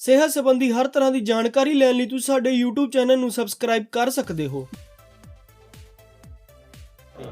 ਸਿਹਤ ਸੰਬੰਧੀ ਹਰ ਤਰ੍ਹਾਂ ਦੀ ਜਾਣਕਾਰੀ ਲੈਣ ਲਈ ਤੁਸੀਂ ਸਾਡੇ YouTube ਚੈਨਲ ਨੂੰ ਸਬਸਕ੍ਰਾਈਬ ਕਰ ਸਕਦੇ ਹੋ।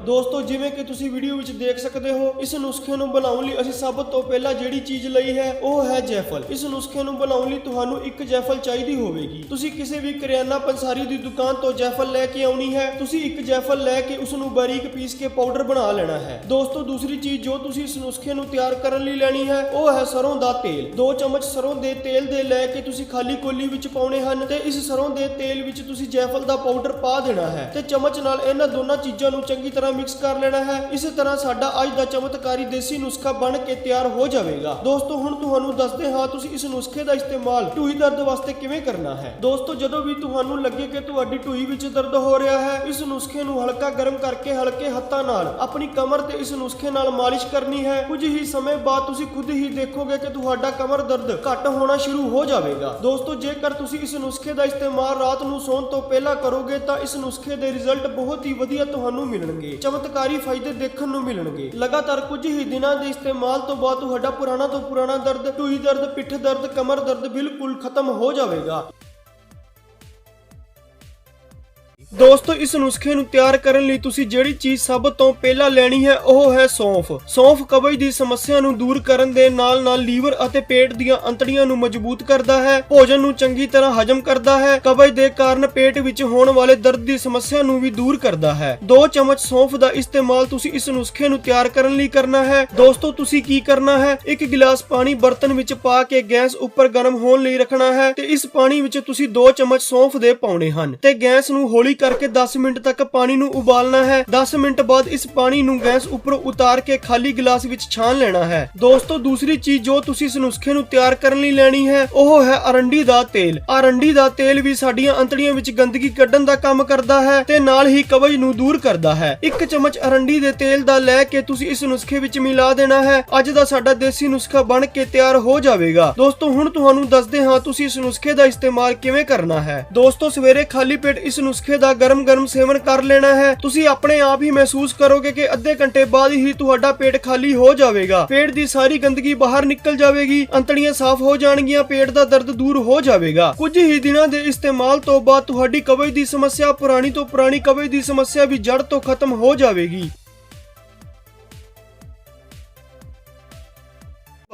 ਦੋਸਤੋ, ਜਿਵੇਂ ਕਿ ਤੁਸੀਂ ਵੀਡੀਓ ਵਿੱਚ ਦੇਖ ਸਕਦੇ ਹੋ, ਇਸ ਨੁਸਖੇ ਨੂੰ ਬਣਾਉਣ ਲਈ ਅਸੀਂ ਸਭ ਤੋਂ ਪਹਿਲਾਂ ਜਿਹੜੀ ਚੀਜ਼ ਲਈ ਹੈ, ਉਹ ਹੈ ਜੈਫਲ। ਇਸ ਨੁਸਖੇ ਨੂੰ ਬਣਾਉਣ ਲਈ ਤੁਹਾਨੂੰ ਇੱਕ ਜੈਫਲ ਚਾਹੀਦੀ ਹੋਵੇਗੀ। ਤੁਸੀਂ ਕਿਸੇ ਵੀ ਕਰਿਆਨਾ ਪੰਸਾਰੀ ਦੀ ਦੁਕਾਨ ਤੋਂ ਜੈਫਲ ਲੈ ਕੇ ਆਉਣੀ ਹੈ, ਤੁਸੀਂ ਇੱਕ ਜੈਫਲ ਲੈ ਕੇ ਉਸ ਨੂੰ ਬਾਰੀਕ ਪੀਸ ਕੇ ਪਾਊਡਰ ਬਣਾ ਲੈਣਾ ਹੈ। ਦੋਸਤੋ, ਦੂਸਰੀ ਚੀਜ਼ ਜੋ ਤੁਸੀਂ ਇਸ ਨੁਸਖੇ ਨੂੰ ਤਿਆਰ ਕਰਨ ਲਈ ਲੈਣੀ ਹੈ, ਉਹ ਹੈ ਸਰੋਂ ਦਾ ਤੇਲ। 2 ਚਮਚ ਸਰੋਂ ਦੇ ਤੇਲ ਦੇ ਲੈ ਕੇ ਤੁਸੀਂ ਖਾਲੀ ਕੋਲੀ ਵਿੱਚ ਪਾਉਣੇ ਹਨ ਤੇ ਇਸ ਸਰੋਂ ਦੇ ਤੇਲ ਵਿੱਚ ਤੁਸੀਂ ਜੈਫਲ ਦਾ ਪਾਊਡਰ ਪਾ ਦੇਣਾ ਹੈ ਤੇ ਚਮਚ ਨਾਲ ਇਹਨਾਂ ਦੋਨਾਂ ਚੀਜ਼ਾਂ ਨੂੰ ਚੰਗੀ ਤਰ੍ਹਾਂ ਮਿਕਸ ਕਰ ਲੈਣਾ ਹੈ। ਇਸੇ ਤਰ੍ਹਾਂ ਸਾਡਾ ਅੱਜ ਦਾ ਚਮਤਕਾਰੀ ਦੇਸੀ ਨੁਸਖਾ ਬਣ ਕੇ ਤਿਆਰ ਹੋ ਜਾਵੇਗਾ। ਦੋਸਤੋ, ਹੁਣ ਤੁਹਾਨੂੰ ਦੱਸਦੇ ਹਾਂ ਤੁਸੀਂ ਇਸ ਨੁਸਖੇ ਦਾ ਇਸਤੇਮਾਲ ਢੂਈ ਦਰਦ ਵਾਸਤੇ ਕਿਵੇਂ ਕਰਨਾ ਹੈ। ਦੋਸਤੋ, ਜਦੋਂ ਵੀ ਤੁਹਾਨੂੰ ਲੱਗੇ ਕਿ ਤੁਹਾਡੀ ਢੂਈ ਵਿੱਚ ਦਰਦ ਹੋ ਰਿਹਾ ਹੈ, ਇਸ ਨੁਸਖੇ ਨੂੰ ਹਲਕਾ ਗਰਮ ਕਰਕੇ ਹਲਕੇ ਹੱਥਾਂ ਨਾਲ ਆਪਣੀ ਕਮਰ ਤੇ ਇਸ ਨੁਸਖੇ ਨਾਲ ਮਾਲਿਸ਼ ਕਰਨੀ ਹੈ। ਕੁਝ ਹੀ ਸਮੇਂ ਬਾਅਦ ਤੁਸੀਂ ਖੁਦ ਹੀ ਦੇਖੋਗੇ ਕਿ ਤੁਹਾਡਾ ਕਮਰ ਦਰਦ ਘੱਟ ਹੋਣਾ ਸ਼ੁਰੂ ਹੋ ਜਾਵੇਗਾ। ਦੋਸਤੋ, ਜੇਕਰ ਤੁਸੀਂ ਇਸ ਨੁਸਖੇ ਦਾ ਇਸਤੇਮਾਲ ਰਾਤ ਨੂੰ ਸੌਣ ਤੋਂ ਪਹਿਲਾਂ ਕਰੋਗੇ ਤਾਂ ਇਸ ਨੁਸਖੇ ਦੇ ਰਿਜ਼ਲਟ ਬਹੁਤ ਹੀ ਵਧੀਆ ਤੁਹਾਨੂੰ ਮਿਲਣਗੇ। ਚਮਤਕਾਰੀ ਫਾਇਦੇ ਦੇਖਣ ਨੂੰ ਮਿਲਣਗੇ। ਲਗਾਤਾਰ ਕੁਝ ਹੀ ਦਿਨਾਂ ਦੇ ਇਸਤੇਮਾਲ ਤੋਂ ਬਾਅਦ ਤੁਹਾਡਾ ਪੁਰਾਣਾ ਤੋਂ ਪੁਰਾਣਾ ਦਰਦ ਢੂਈ ਦਰਦ, ਪਿੱਠ ਦਰਦ, ਕਮਰ ਦਰਦ ਬਿਲਕੁਲ ਖਤਮ ਹੋ ਜਾਵੇਗਾ। ਦੋਸਤੋ, ਇਸ ਨੁਸਖੇ ਨੂੰ ਤਿਆਰ ਕਰਨ ਲਈ ਤੁਸੀਂ ਜਿਹੜੀ ਚੀਜ਼ ਸਭ ਤੋਂ ਪਹਿਲਾਂ ਲੈਣੀ ਹੈ, ਉਹ ਹੈ ਸੌਂਫ। ਸੌਂਫ ਕਬਜ਼ ਦੀ ਸਮੱਸਿਆ ਨੂੰ ਦੂਰ ਕਰਨ ਦੇ ਨਾਲ-ਨਾਲ ਲੀਵਰ ਅਤੇ ਪੇਟ ਦੀਆਂ ਅੰਤੜੀਆਂ ਨੂੰ ਮਜ਼ਬੂਤ ਕਰਦਾ ਹੈ, ਭੋਜਨ ਨੂੰ ਚੰਗੀ ਤਰ੍ਹਾਂ ਹਜਮ ਕਰਦਾ ਹੈ, ਕਬਜ਼ ਦੇ ਕਾਰਨ ਪੇਟ ਵਿੱਚ ਹੋਣ ਵਾਲੇ ਦਰਦ ਦੀ ਸਮੱਸਿਆ ਨੂੰ ਵੀ ਦੂਰ ਕਰਦਾ ਹੈ। 2 ਚਮਚ ਸੌਂਫ ਦਾ ਇਸਤੇਮਾਲ ਤੁਸੀਂ ਇਸ ਨੁਸਖੇ ਨੂੰ ਤਿਆਰ ਕਰਨ ਲਈ ਕਰਨਾ ਹੈ। ਦੋਸਤੋ, ਤੁਸੀਂ ਕੀ ਕਰਨਾ ਹੈ? ਇੱਕ ਗਿਲਾਸ ਪਾਣੀ ਬਰਤਨ ਵਿੱਚ ਪਾ ਕੇ ਗੈਸ ਉੱਪਰ ਗਰਮ ਹੋਣ ਲਈ ਰੱਖਣਾ ਹੈ ਤੇ ਇਸ ਪਾਣੀ ਵਿੱਚ ਤੁਸੀਂ 2 ਚਮਚ ਸੌਂਫ ਦੇ ਪਾਉਣੇ ਹਨ ਤੇ ਗੈਸ ਨੂੰ ਹੌਲੀ ਕਰਕੇ 10 ਮਿੰਟ ਤੱਕ ਪਾਣੀ ਨੂੰ ਉਬਾਲਣਾ ਹੈ। 10 ਮਿੰਟ ਬਾਅਦ ਇਸ ਪਾਣੀ ਨੂੰ ਗੈਸ ਉੱਪਰ ਉਤਾਰ ਕੇ ਖਾਲੀ ਗਲਾਸ ਵਿੱਚ ਛਾਣ ਲੈਣਾ ਹੈ। ਦੋਸਤੋ, ਦੂਸਰੀ ਚੀਜ਼ ਜੋ ਤੁਸੀਂ ਇਸ ਨੁਸਖੇ ਨੂੰ ਤਿਆਰ ਕਰਨ ਲਈ ਲੈਣੀ ਹੈ, ਉਹ ਹੈ ਅਰੰਡੀ ਦਾ ਤੇਲ। ਅਰੰਡੀ ਦਾ ਤੇਲ ਵੀ ਸਾਡੀਆਂ ਅੰਤੜੀਆਂ ਵਿੱਚ ਗੰਦਗੀ ਕੱਢਣ ਦਾ ਕੰਮ ਕਰਦਾ ਹੈ ਤੇ ਨਾਲ ਹੀ ਕਬਜ਼ ਨੂੰ ਦੂਰ ਕਰਦਾ ਹੈ। ਇੱਕ ਚਮਚ ਅਰੰਡੀ ਦੇ ਤੇਲ ਦਾ ਲੈ ਕੇ ਤੁਸੀਂ ਇਸ ਨੁਸਖੇ ਵਿੱਚ ਮਿਲਾ ਦੇਣਾ ਹੈ। ਅੱਜ ਦਾ ਸਾਡਾ ਦੇਸੀ ਨੁਸਖਾ ਬਣ ਕੇ ਤਿਆਰ ਹੋ ਜਾਵੇਗਾ। ਦੋਸਤੋ, ਹੁਣ ਤੁਹਾਨੂੰ ਦੱਸਦੇ ਹਾਂ ਤੁਸੀਂ ਇਸ ਨੁਸਖੇ ਦਾ ਇਸਤੇਮਾਲ ਕਿਵੇਂ ਕਰਨਾ ਹੈ। ਦੋਸਤੋ, ਸਵੇਰੇ ਖਾਲੀ ਪੇਟ ਇਸ ਨੁਸਖੇ ਦਾ ਗਰਮ-ਗਰਮ ਸੇਵਨ ਕਰ ਲੈਣਾ ਹੈ। ਤੁਸੀਂ ਆਪਣੇ ਆਪ ਹੀ ਮਹਿਸੂਸ ਕਰੋਗੇ ਕਿ ਅੱਧੇ ਘੰਟੇ ਬਾਅਦ ਹੀ ਤੁਹਾਡਾ ਪੇਟ ਖਾਲੀ ਹੋ ਜਾਵੇਗਾ। ਪੇਟ ਦੀ ਸਾਰੀ ਗੰਦਗੀ ਬਾਹਰ ਨਿਕਲ ਜਾਵੇਗੀ, ਅੰਤੜੀਆਂ ਸਾਫ਼ ਹੋ ਜਾਣਗੀਆਂ, ਪੇਟ ਦਾ ਦਰਦ ਦੂਰ ਹੋ ਜਾਵੇਗਾ। ਕੁਝ ਹੀ ਦਿਨਾਂ ਦੇ ਇਸਤੇਮਾਲ ਤੋਂ ਬਾਅਦ ਤੁਹਾਡੀ ਕਬਜ਼ ਦੀ ਸਮੱਸਿਆ ਪੁਰਾਣੀ ਤੋਂ ਪੁਰਾਣੀ ਕਬਜ਼ ਦੀ ਸਮੱਸਿਆ ਵੀ ਜੜ ਤੋਂ ਖਤਮ ਹੋ ਜਾਵੇਗੀ।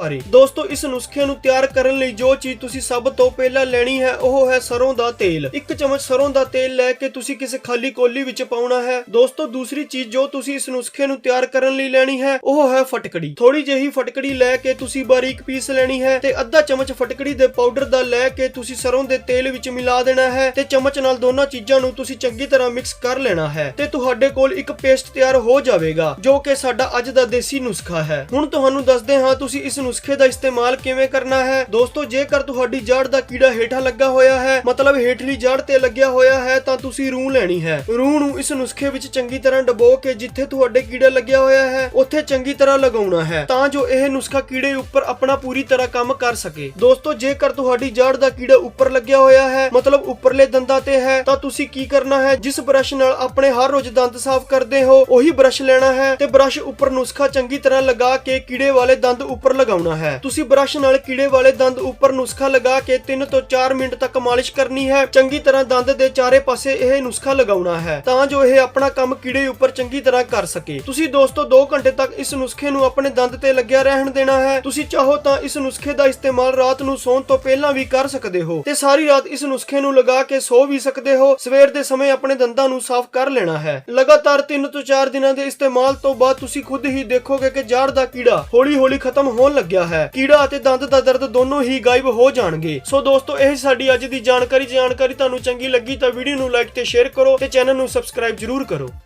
ਬਾਰੇ। ਦੋਸਤੋ, ਇਸ ਨੁਸਖੇ ਨੂੰ ਤਿਆਰ ਕਰਨ ਲਈ ਜੋ ਚੀਜ਼ ਤੁਸੀਂ ਸਭ ਤੋਂ ਪਹਿਲਾਂ ਲੈਣੀ ਹੈ, ਉਹ ਹੈ ਸਰੋਂ ਦਾ ਤੇਲ। ਇੱਕ ਚਮਚ ਸਰੋਂ ਦਾ ਤੇਲ ਲੈ ਕੇ ਤੁਸੀਂ ਕਿਸੇ ਖਾਲੀ ਕੋਲੀ ਵਿੱਚ ਪਾਉਣਾ ਹੈ। ਦੋਸਤੋ, ਦੂਸਰੀ ਚੀਜ਼ ਜੋ ਤੁਸੀਂ ਇਸ ਨੁਸਖੇ ਨੂੰ ਤਿਆਰ ਕਰਨ ਲਈ ਲੈਣੀ ਹੈ, ਉਹ ਹੈ ਫਟਕੜੀ। ਥੋੜੀ ਜਿਹੀ ਫਟਕੜੀ ਲੈ ਕੇ ਤੁਸੀਂ ਬਾਰੀਕ ਪੀਸ ਲੈਣੀ ਹੈ ਤੇ ਅੱਧਾ ਚਮਚ ਫਟਕੜੀ ਦੇ ਪਾਊਡਰ ਦਾ ਲੈ ਕੇ ਤੁਸੀਂ ਸਰੋਂ ਦੇ ਤੇਲ ਵਿੱਚ ਮਿਲਾ ਦੇਣਾ ਹੈ ਤੇ ਚਮਚ ਨਾਲ ਦੋਨਾਂ ਚੀਜ਼ਾਂ ਨੂੰ ਤੁਸੀਂ ਚੰਗੀ ਤਰ੍ਹਾਂ ਮਿਕਸ ਕਰ ਲੈਣਾ ਹੈ ਤੇ ਤੁਹਾਡੇ ਕੋਲ ਇੱਕ ਪੇਸਟ ਤਿਆਰ ਹੋ ਜਾਵੇਗਾ, ਜੋ ਕਿ ਸਾਡਾ ਅੱਜ ਦਾ ਦੇਸੀ ਨੁਸਖਾ ਹੈ। ਹੁਣ ਤੁਹਾਨੂੰ ਦੱਸਦੇ ਹਾਂ ਤੁਸੀਂ ਇਸ ਨੁਸਖੇ ਦਾ ਇਸਤੇਮਾਲ ਕਿਵੇਂ ਕਰਨਾ ਹੈ? ਦੋਸਤੋ, ਜੇਕਰ ਤੁਹਾਡੀ ਜੜ ਦਾ ਕੀੜਾ ਹੇਠਾਂ ਲੱਗਾ ਹੋਇਆ ਹੈ, ਮਤਲਬ ਹੇਠਲੀ ਜੜ ਤੇ ਲੱਗਿਆ ਹੋਇਆ ਹੈ, ਤਾਂ ਤੁਸੀਂ ਰੂਹ ਲੈਣੀ ਹੈ। ਰੂਹ ਨੂੰ ਇਸ ਨੁਸਖੇ ਵਿੱਚ ਚੰਗੀ ਤਰ੍ਹਾਂ ਡਬੋ ਕੇ ਜਿੱਥੇ ਤੁਹਾਡੇ ਕੀੜਾ ਲੱਗਿਆ ਹੋਇਆ ਹੈ, ਉੱਥੇ ਚੰਗੀ ਤਰ੍ਹਾਂ ਲਗਾਉਣਾ ਹੈ, ਤਾਂ ਜੋ ਇਹ ਨੁਸਖਾ ਕੀੜੇ ਉੱਪਰ ਆਪਣਾ ਪੂਰੀ ਤਰ੍ਹਾਂ ਕੰਮ ਕਰ ਸਕੇ। ਦੋਸਤੋ, ਜੇਕਰ ਤੁਹਾਡੀ ਜੜ ਦਾ ਕੀੜਾ ਉੱਪਰ ਲੱਗਿਆ ਹੋਇਆ ਹੈ, ਮਤਲਬ ਉੱਪਰਲੇ ਦੰਦਾਂ ਤੇ ਹੈ, ਤਾਂ ਤੁਸੀਂ ਕੀ ਕਰਨਾ ਹੈ? ਜਿਸ ਬ੍ਰਸ਼ ਨਾਲ ਆਪਣੇ ਹਰ ਰੋਜ਼ ਦੰਦ ਸਾਫ਼ ਕਰਦੇ ਹੋ, ਉਹੀ ਬ੍ਰਸ਼ ਲੈਣਾ ਹੈ ਤੇ ਬ੍ਰਸ਼ ਉੱਪਰ ਨੁਸਖਾ ਚੰਗੀ ਤਰ੍ਹਾਂ ਲਗਾ ਕੇ ਕੀੜੇ ਵਾਲੇ ਦੰਦ ਉੱਪਰ ਲਗਾ ਲਗਾਉਣਾ ਹੈ। ਤੁਸੀਂ ਬ੍ਰਸ਼ ਨਾਲ ਕੀੜੇ ਵਾਲੇ ਦੰਦ ਉੱਪਰ ਨੁਸਖਾ ਲਗਾ ਕੇ 3 ਤੋਂ 4 ਮਿੰਟ ਤੱਕ ਮਾਲਿਸ਼ ਕਰਨੀ ਹੈ। ਚੰਗੀ ਤਰ੍ਹਾਂ ਦੰਦ ਦੇ ਚਾਰੇ ਪਾਸੇ ਇਹ ਨੁਸਖਾ ਲਗਾਉਣਾ ਹੈ ਤਾਂ ਜੋ ਇਹ ਆਪਣਾ ਕੰਮ ਕੀੜੇ ਉੱਪਰ ਚੰਗੀ ਤਰ੍ਹਾਂ ਕਰ ਸਕੇ। ਤੁਸੀਂ ਦੋਸਤੋ 2 ਘੰਟੇ ਤੱਕ ਇਸ ਨੁਸਖੇ ਨੂੰ ਆਪਣੇ ਦੰਦ ਤੇ ਲੱਗਿਆ ਰਹਿਣ ਦੇਣਾ ਹੈ। ਤੁਸੀਂ ਚਾਹੋ ਤਾਂ ਇਸ ਨੁਸਖੇ ਦਾ ਇਸਤੇਮਾਲ ਰਾਤ ਨੂੰ ਸੌਣ ਤੋਂ ਪਹਿਲਾਂ ਵੀ ਕਰ ਸਕਦੇ ਹੋ ਤੇ ਸਾਰੀ ਰਾਤ ਇਸ ਨੁਸਖੇ ਨੂੰ ਲਗਾ ਕੇ ਸੋ ਵੀ ਸਕਦੇ ਹੋ। ਸਵੇਰ ਦੇ ਸਮੇਂ ਆਪਣੇ ਦੰਦਾਂ ਨੂੰ ਸਾਫ਼ ਕਰ ਲੈਣਾ ਹੈ। ਲਗਾਤਾਰ 3 ਤੋਂ 4 ਦਿਨਾਂ ਦੇ ਇਸਤੇਮਾਲ ਤੋਂ ਬਾਅਦ ਤੁਸੀਂ ਖੁਦ ਹੀ ਦੇਖੋਗੇ ਕਿ ਜਾੜ ਦਾ ਕੀੜਾ ਹੌਲੀ-ਹੌਲੀ ਖਤਮ ਹੋਣ ਲੱਗਿਆ ਹੈ। ਕੀੜਾ ਅਤੇ ਦੰਦ ਦਾ ਦਰਦ ਦੋਨੋਂ ਹੀ ਗਾਇਬ ਹੋ ਜਾਣਗੇ। ਸੋ ਦੋਸਤੋ, ਇਹ ਸਾਡੀ ਅੱਜ ਦੀ ਜਾਣਕਾਰੀ। ਜਾਣਕਾਰੀ ਤੁਹਾਨੂੰ ਚੰਗੀ ਲੱਗੀ ਤਾਂ ਵੀਡੀਓ ਨੂੰ ਲਾਈਕ ਤੇ ਸ਼ੇਅਰ ਕਰੋ ਤੇ ਚੈਨਲ ਨੂੰ ਸਬਸਕ੍ਰਾਈਬ ਜਰੂਰ ਕਰੋ।